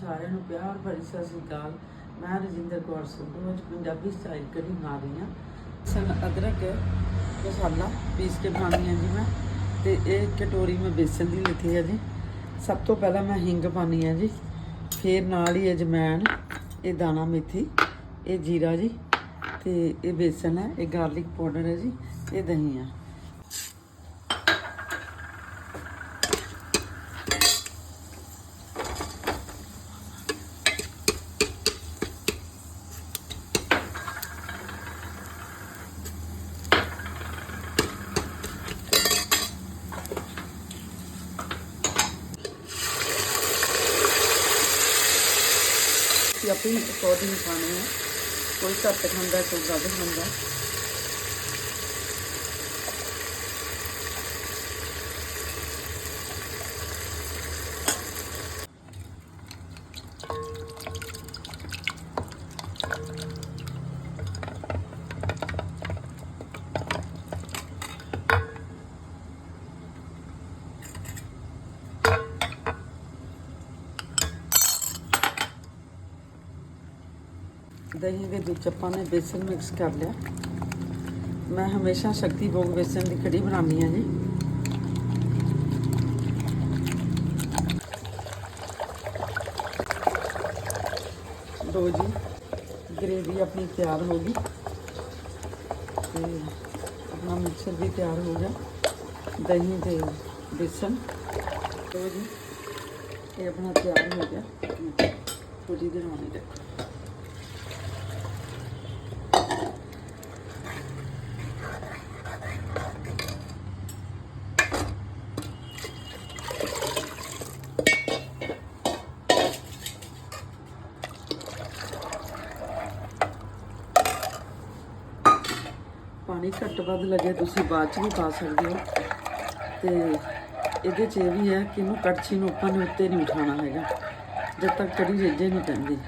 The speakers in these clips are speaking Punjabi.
ਸਾਰਿਆਂ ਨੂੰ ਪਿਆਰ ਭਰੀ ਸਤਿ ਸ੍ਰੀ ਅਕਾਲ। ਮੈਂ ਰਜਿੰਦਰ ਕੌਰ ਸਿੱਧੂ ਅੱਜ ਪੰਜਾਬੀ ਸਟਾਈਲ ਕੜੀ ਬਣਾ ਰਹੀ ਹਾਂ। ਸਨ ਅਦਰਕ, ਮਸਾਲਾ ਪੀਸ ਕੇ ਬਣਾਉਣੀ ਹੈ ਜੀ ਮੈਂ ਤੇ ਇਹ ਕਟੋਰੀ ਮੈਂ ਬੇਸਨ ਦੀ ਲਿੱਤੀ ਹੈ ਜੀ। ਸਭ ਤੋਂ ਪਹਿਲਾਂ ਮੈਂ ਹਿੰਗ ਪਾਣੀ ਹੈ ਜੀ। ਫਿਰ ਨਾਲ ਹੀ ਅਜਮੈਨ ਇਹ ਦਾਣਾ ਮੇਥੀ, ਇਹ ਜੀਰਾ ਜੀ ਤੇ ਇਹ ਬੇਸਨ ਹੈ, ਇਹ ਗਾਰਲਿਕ ਪਾਊਡਰ ਹੈ ਜੀ, ਇਹ ਦਹੀਂ ਹੈ। ਅਸੀਂ ਆਪਣੀ ਅਕੋਰਡਿੰਗ ਪਾਣੇ ਆ ਕੋਈ ਘੱਟ ਖਾਂਦਾ ਕੋਈ ਵੱਧ ਖਾਂਦਾ ਦਹੀਂ ਦੇ ਵਿੱਚ ਆਪਾਂ ਨੇ ਬੇਸਨ ਮਿਕਸ ਕਰ ਲਿਆ। ਮੈਂ ਹਮੇਸ਼ਾ ਸ਼ਕਤੀ ਭੋਗ ਬੇਸਨ ਦੀ ਕੜੀ ਬਣਾਉਂਦੀ ਹਾਂ ਜੀ। ਦੋ ਜੀ ਗ੍ਰੇਵੀ ਆਪਣੀ ਤਿਆਰ ਹੋ ਗਈ। ਤੇ ਆਪਣਾ ਮਿਕਸਰ ਵੀ ਤਿਆਰ ਹੋ ਗਿਆ, ਦਹੀਂ ਤੇ ਬੇਸਨ। ਲੋ ਜੀ, ਇਹ ਆਪਣਾ ਤਿਆਰ ਹੋ ਗਿਆ। ਥੋੜੀ ਦੇਰ ਹੋਣੀ ਰੱਖੋ ਪਾਣੀ ਘੱਟ ਵੱਧ ਲੱਗੇ, ਤੁਸੀਂ ਬਾਅਦ ਚ ਵੀ ਪਾ ਸਕਦੇ ਹੋ। ਤੇ ਇਹਦੇ ਚ ਇਹ ਵੀ ਹੈ ਕਿ ਇਹਨੂੰ ਕੜਛੀ ਨੂੰ ਆਪਾਂ ਨੇ ਉੱਤੇ ਨਹੀਂ ਉਠਾਉਣਾ ਹੈਗਾ। ਜਦ ਤੱਕ ਕੜੀ ਰਿੱਝੇ ਨਹੀਂ ਪੈਂਦੀ।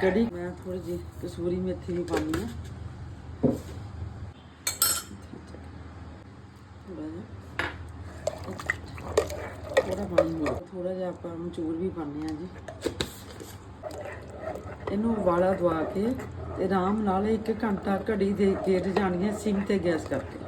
ਕੜੀ ਮੈਂ ਥੋੜੀ ਜਿਹੀ ਕਸੂਰੀ ਮੇਥੀ ਵੀ ਪਾਉਣੀ ਹੈ। ਥੋੜਾ ਜਿਹਾ। ਪਾਣੀ ਹੋਰ ਥੋੜਾ ਜਿਹਾ ਆਪਾਂ ਮਚੂਰ ਵੀ ਪਾਉਂਦੇ ਆ ਜੀ। ਇਹਨੂੰ ਉਬਾਲਾ ਦਵਾ ਕੇ ਤੇ ਆਰਾਮ ਨਾਲ ਇੱਕ ਘੰਟਾ ਘੜੀ ਦੇ ਕੇ ਰਝਾਣੀ ਹੈ ਸਿਮ ਤੇ ਗੈਸ ਕਰਕੇ।